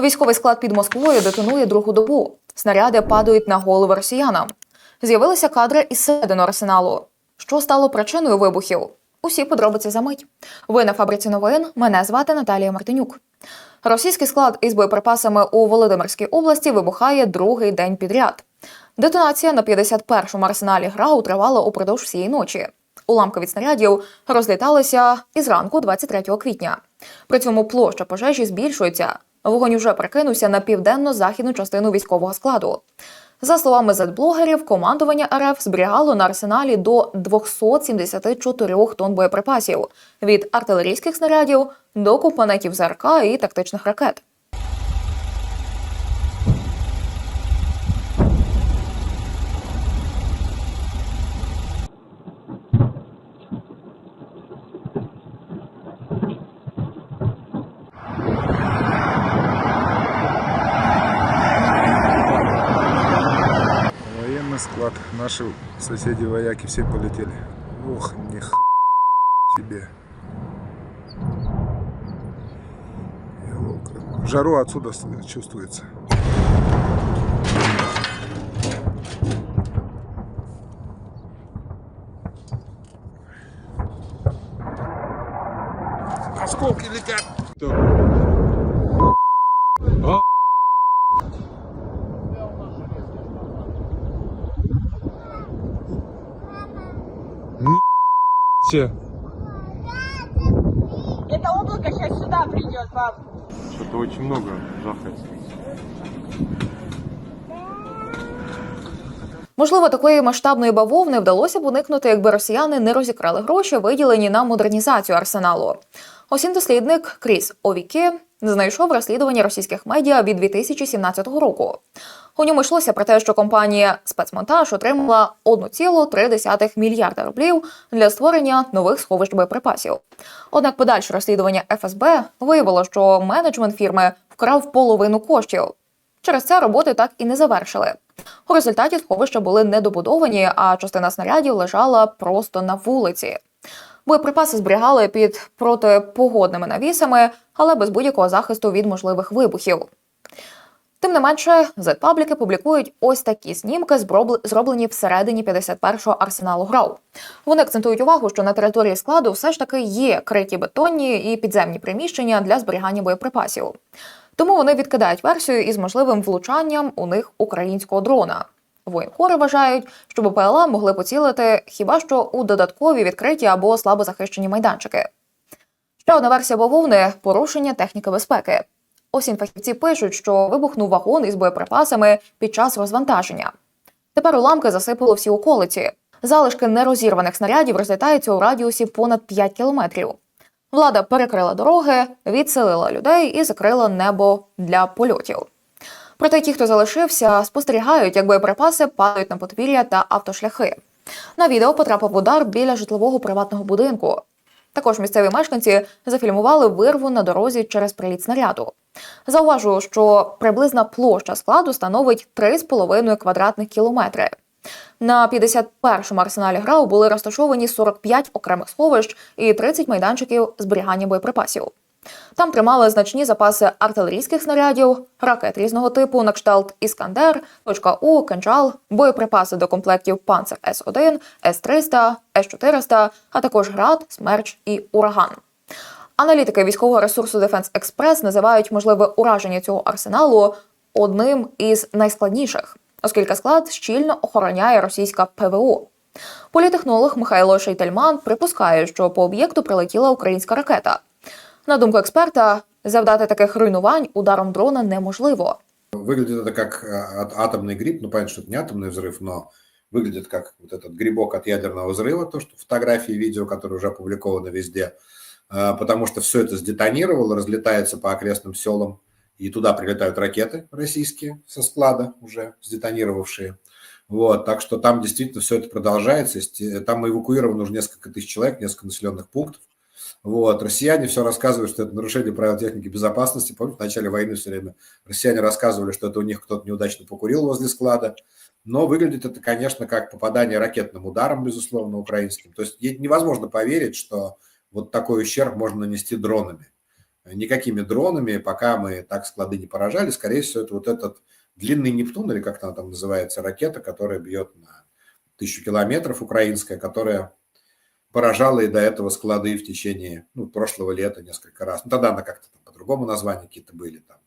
Військовий склад під Москвою детонує другу добу. Снаряди падають на голови росіянам. З'явилися кадри із середини арсеналу. Що стало причиною вибухів? Усі подробиці за мить. Ви на фабриці новин. Мене звати Наталія Мартинюк. Російський склад із боєприпасами у Володимирській області вибухає другий день підряд. Детонація на 51-му арсеналі ГРАУ тривала упродовж всієї ночі. Уламки від снарядів розліталися із ранку 23 квітня. При цьому площа пожежі збільшується. Вогонь уже прикинувся на південно-західну частину військового складу. За словами зетблогерів, командування РФ зберігало на арсеналі до 274 тонн боєприпасів від артилерійських снарядів до компонентів ЗРК і тактичних ракет. Соседи вояки все полетели. Ох, них себе. Ёлка. Жару отсюда чувствуется. Облако придет, пап. Что-то очень много жахает. Можливо, такої масштабної бавовни вдалося б уникнути, якби росіяни не розікрали гроші, виділені на модернізацію арсеналу. Осін дослідник Кріс Овікі знайшов розслідування російських медіа від 2017 року. У ньому йшлося про те, що компанія спецмонтаж отримала 1,3 мільярда рублів для створення нових сховищ боєприпасів. Однак подальше розслідування ФСБ виявило, що менеджмент фірми вкрав половину коштів. Через це роботи так і не завершили. У результаті сховища були недобудовані, а частина снарядів лежала просто на вулиці. Боєприпаси зберігали під протипогодними навісами, але без будь-якого захисту від можливих вибухів. Тим не менше, Z-пабліки публікують ось такі збробл- зроблені всередині 51-го арсеналу ГРАУ. Вони акцентують увагу, що на території складу все ж таки є криті бетонні і підземні приміщення для зберігання боєприпасів. Тому вони відкидають версію із можливим влучанням у них українського дрона. Воєнкори вважають, що БПЛА могли поцілити хіба що у додаткові відкриті або слабо захищені майданчики. Ще одна версія бавовни порушення техніки безпеки. Осінь фахівці пишуть, що вибухнув вагон із боєприпасами під час розвантаження. Тепер уламки засипало всі околиці. Залишки нерозірваних снарядів розлітаються у радіусі понад 5 кілометрів. Влада перекрила дороги, відселила людей і закрила небо для польотів. Проте ті, хто залишився, спостерігають, як боєприпаси падають на подвір'я та автошляхи. На відео потрапив удар біля житлового приватного будинку. Також місцеві мешканці зафільмували вирву на дорозі через приліт снаряду. Зауважу, що приблизна площа складу становить 3,5 квадратних кілометри. На 51-му арсеналі ГРАУ були розташовані 45 окремих сховищ і 30 майданчиків зберігання боєприпасів. Там тримали значні запаси артилерійських снарядів, ракет різного типу на кшталт Іскандер, точка У, кинджал, боєприпаси до комплектів Панцер С1, С-300, С-400, а також град, смерч і ураган. Аналітики військового ресурсу Defense Express називають можливе ураження цього арсеналу одним із найскладніших, оскільки склад щільно охороняє російська ПВО. Політехнолог Михайло Шейтельман припускає, що по об'єкту прилетіла українська ракета. На думку експерта, завдати таких руйнувань ударом дрона неможливо. Выглядит это как э, от- атомный гриб. Ну, понятно, что это не атомный взрыв, но выглядит как вот этот грибок от ядерного взрыва, то, что фотографии и видео, которые уже опубликованы везде, Э, потому что все это сдетонировало, разлетается по окрестным селам, и туда прилетают ракеты российские со склада уже сдетонировавшие. Вот, так что там действительно все это продолжается. Э, Там эвакуировано уже несколько тысяч человек, несколько населенных пунктов. Вот. Россияне все рассказывают, что это нарушение правил техники безопасности. Помните, в начале войны все время россияне рассказывали, что это у них кто-то неудачно покурил возле склада. Но выглядит это, конечно, как попадание ракетным ударом, безусловно, украинским. То есть невозможно поверить, что вот такой ущерб можно нанести дронами. Никакими дронами, пока мы так склады не поражали. Скорее всего, это вот этот длинный Нептун, или как она там называется, ракета, которая бьет на тысячу километров, украинская, которая поражала и до этого склады в течение ну, прошлого лета несколько раз. Ну, тогда она как-то по-другому названия какие-то были, там,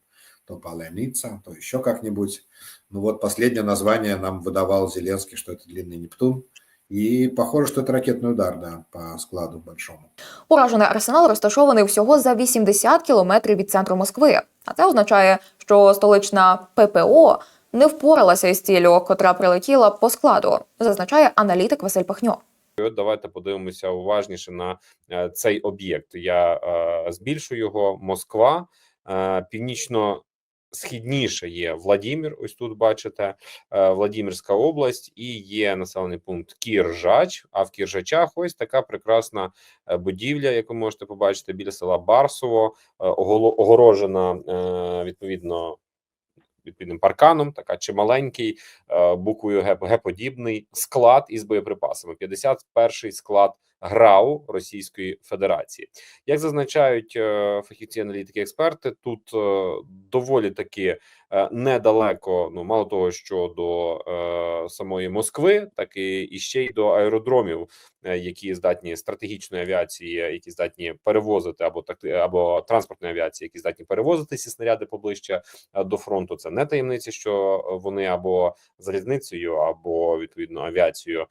то Паляница, то еще как-нибудь. Ну вот последнее название нам выдавал Зеленский, что это длинный Нептун. И похоже, что это ракетный удар, да, по складу большому. Уражений арсенал розташований всього за 80 кілометрів від центру Москви. А це означає, що столична ППО не впоралася із ціллю, котра прилетіла по складу, зазначає аналітик Василь Пахньо. І От давайте подивимося уважніше на е, цей об'єкт. Я е, збільшу його. Москва е, північно. Східніше є Владімір. Ось тут бачите е, Владимирська область, і є населений пункт Кіржач. А в Кіржачах ось така прекрасна е, будівля, яку можете побачити біля села Барсово, е, огорожена відповідно відповідним парканом, така чималенький буквою Г, Г-подібний склад із боєприпасами. 51-й склад ГРАУ Російської Федерації. Як зазначають е, фахівці, аналітики, експерти, тут е, доволі таки е, недалеко. Ну мало того, що до самої Москви, так і, ще й до аеродромів, які здатні стратегічної авіації, які здатні перевозити або так або транспортної авіації, які здатні перевозити ці снаряди поближче до фронту. Це не таємниця, що вони або залізницею, або відповідно авіацією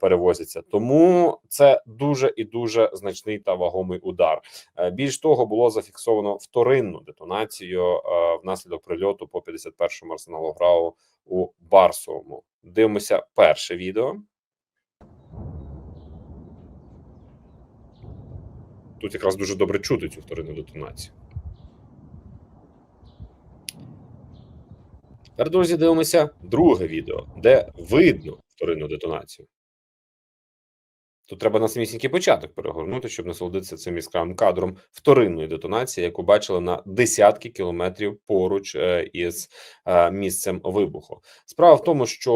перевозяться. Тому це дуже і дуже значний та вагомий удар. Е, Більш того, було зафіксовано вторинну детонацію е, внаслідок прильоту по 51-му арсеналу ГРАУ у Барсовому. Дивимося перше відео. Тут якраз дуже добре чути цю вторинну детонацію. Тепер, друзі, дивимося друге відео, де видно вторинну детонацію. Тут треба на самісінький початок перегорнути, щоб насолодитися цим яскравим кадром вторинної детонації, яку бачили на десятки кілометрів поруч е, із е, місцем вибуху. Справа в тому, що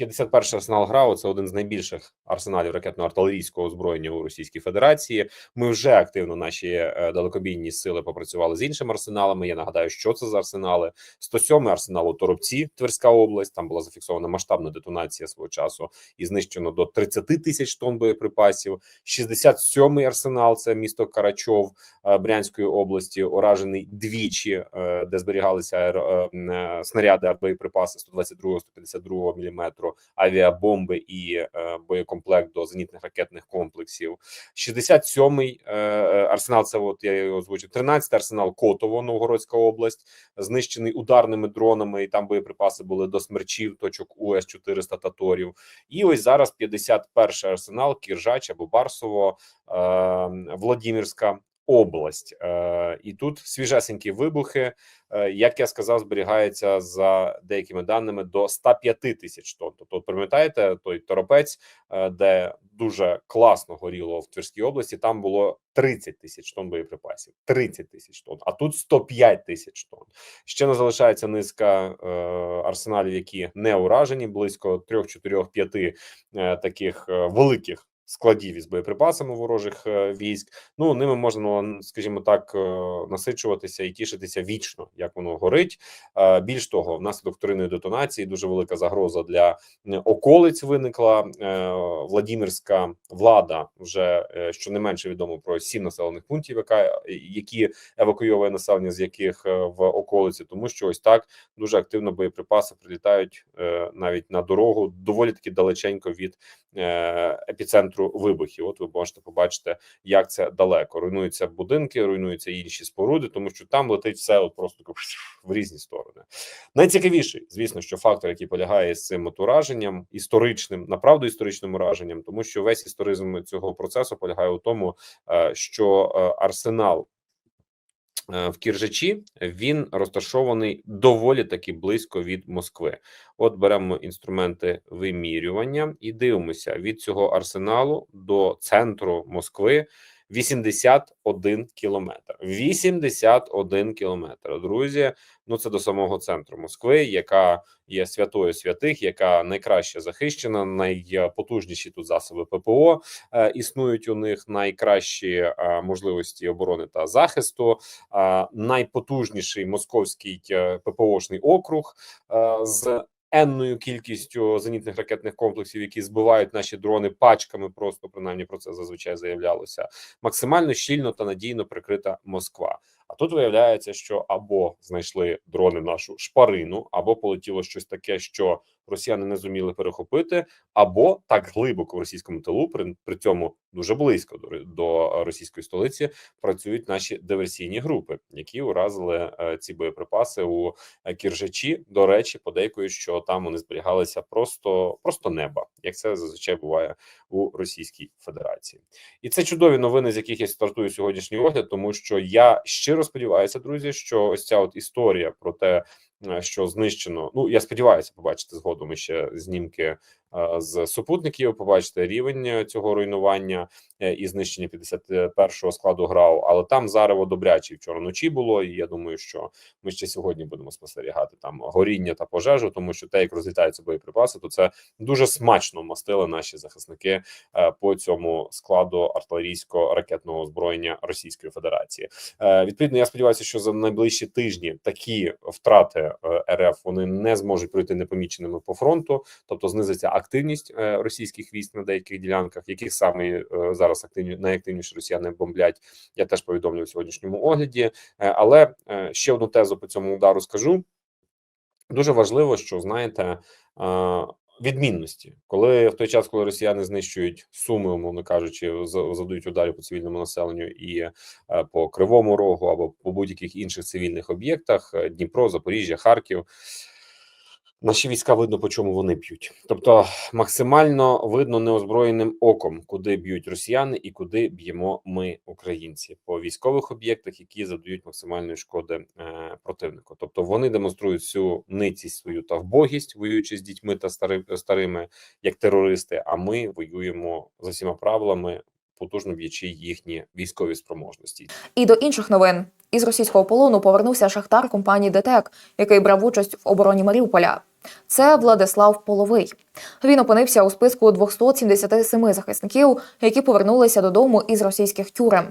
51-й арсенал ГРАУ – це один з найбільших арсеналів ракетно-артилерійського озброєння у Російській Федерації. Ми вже активно наші е, далекобійні сили попрацювали з іншими арсеналами. Я нагадаю, що це за арсенали. 107-й арсенал у Торопці, Тверська область. Там була зафіксована масштабна детонація свого часу і знищено до 30 тисяч тонн боєприпасів. 67-й арсенал, це місто Карачов е, Брянської області, уражений двічі, е, де зберігалися е, снаряди артбоєприпаси 122-152 мм, авіабомби і боєкомплект до зенітних ракетних комплексів. 67-й е, е, арсенал, це от я його озвучив, 13-й арсенал Котово, Новгородська область, знищений ударними дронами, і там боєприпаси були до смерчів, точок УС-400 Таторів. І ось зараз 51-й арсенал Кіржач або Барсово, е, Владимирська область. Е, і тут свіжесенькі вибухи. Е, як я сказав, зберігається за деякими даними до 105 тисяч тонн. Тобто, пам'ятаєте, той торопець, де дуже класно горіло в Тверській області, там було 30 тисяч тонн боєприпасів. 30 тисяч тонн, а тут 105 тисяч тонн. Ще не залишається низка е, арсеналів, які не уражені, близько 3, 4, 5 е, таких великих. Складів із боєприпасами ворожих е, військ, ну ними можна, ну, скажімо так, е, насичуватися і тішитися вічно, як воно горить. Е, Більш того, внаслідок вторинної детонації дуже велика загроза для околиць виникла. Владимирська влада вже е, щонайменше відомо про сім населених пунктів, яка які евакуйовує населення, з яких в околиці, тому що ось так дуже активно боєприпаси прилітають навіть на дорогу доволі таки далеченько від е, епіцентру вибухів. От ви можете побачити, як це далеко. Руйнуються будинки, руйнуються інші споруди, тому що там летить все от просто в різні сторони. Найцікавіший, звісно, що фактор, який полягає з цим ураженням, історичним, направду історичним ураженням, тому що весь історизм цього процесу полягає у тому, е, що е, арсенал. Е, В Кіржачі він розташований доволі таки близько від Москви. От беремо інструменти вимірювання і дивимося від цього арсеналу до центру Москви 81 кілометр. 81 кілометр. Друзі, ну це до самого центру Москви, яка є святою святих, яка найкраще захищена, найпотужніші тут засоби ППО е, існують у них найкращі е, можливості оборони та захисту, е, найпотужніший московський е, ППОшний округ е, з енною кількістю зенітних ракетних комплексів, які збивають наші дрони пачками. Просто принаймні про це зазвичай заявлялося. Максимально щільно та надійно прикрита Москва. А тут виявляється, що або знайшли дрони нашу шпарину, або полетіло щось таке, що росіяни не зуміли перехопити, або так глибоко в російському тилу, при, при цьому дуже близько до, до російської столиці, працюють наші диверсійні групи, які уразили е, ці боєприпаси у е, Кіржачі. До речі, подейкують, що там вони зберігалися просто, просто неба, як це зазвичай буває у Російській Федерації. І це чудові новини, з яких я стартую сьогоднішній огляд, тому що я щиро сподіваюся, друзі, що ось ця от історія про те, е, що знищено. Ну я сподіваюся, побачити згодом ще знімки з супутників, побачити рівень е, цього руйнування е, і знищення 51-го складу ГРАУ. Але там зарево добряче вчора вночі було. І я думаю, що ми ще сьогодні будемо спостерігати там горіння та пожежу, тому що те, як розлітаються боєприпаси, то це дуже смачно мастили наші захисники е, по цьому складу артилерійського ракетного озброєння Російської Федерації. Е, Відповідно, я сподіваюся, що за найближчі тижні такі втрати е, РФ вони не зможуть пройти непоміченими по фронту, тобто знизиться активність е, російських військ на деяких ділянках, яких саме е, зараз активні найактивніше росіяни бомблять. Я теж повідомлю в сьогоднішньому огляді. Е, Але ще одну тезу по цьому удару скажу. Дуже важливо, що знаєте. Відмінності, коли в той час, коли росіяни знищують суми, умовно кажучи, за- завдають ударів по цивільному населенню і по Кривому Рогу або по будь-яких інших цивільних об'єктах Дніпро, Запоріжжя, Харків. Наші війська видно, по чому вони б'ють. Тобто максимально видно неозброєним оком, куди б'ють росіяни і куди б'ємо ми, українці, по військових об'єктах, які завдають максимальної шкоди е, противнику. Тобто вони демонструють всю ницість свою та вбогість, воюючи з дітьми та стари, старими як терористи. А ми воюємо за всіма правилами, потужно б'ючи їхні військові спроможності. І до інших новин із російського полону повернувся шахтар компанії ДТЕК, який брав участь в обороні Маріуполя. Це Владислав Половий. Він опинився у списку 277 захисників, які повернулися додому із російських тюрем.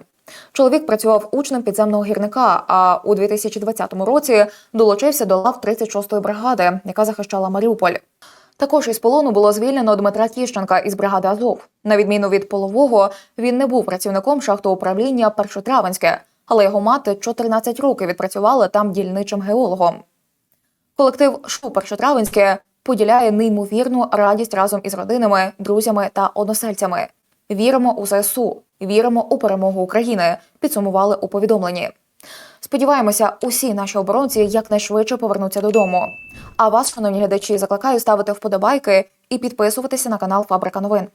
Чоловік працював учнем підземного гірника, а у 2020 році долучився до лав 36-ї бригади, яка захищала Маріуполь. Також із полону було звільнено Дмитра Тіщенка із бригади Азов. На відміну від полового, він не був працівником шахтоуправління Першотравенське, але його мати 14 років відпрацювала там дільничим геологом. Колектив ШУ Першотравенське поділяє неймовірну радість разом із родинами, друзями та односельцями. Віримо у ЗСУ, віримо у перемогу України. Підсумували у повідомленні. Сподіваємося, усі наші оборонці якнайшвидше повернуться додому. А вас, шановні глядачі, закликаю ставити вподобайки і підписуватися на канал Фабрика новин.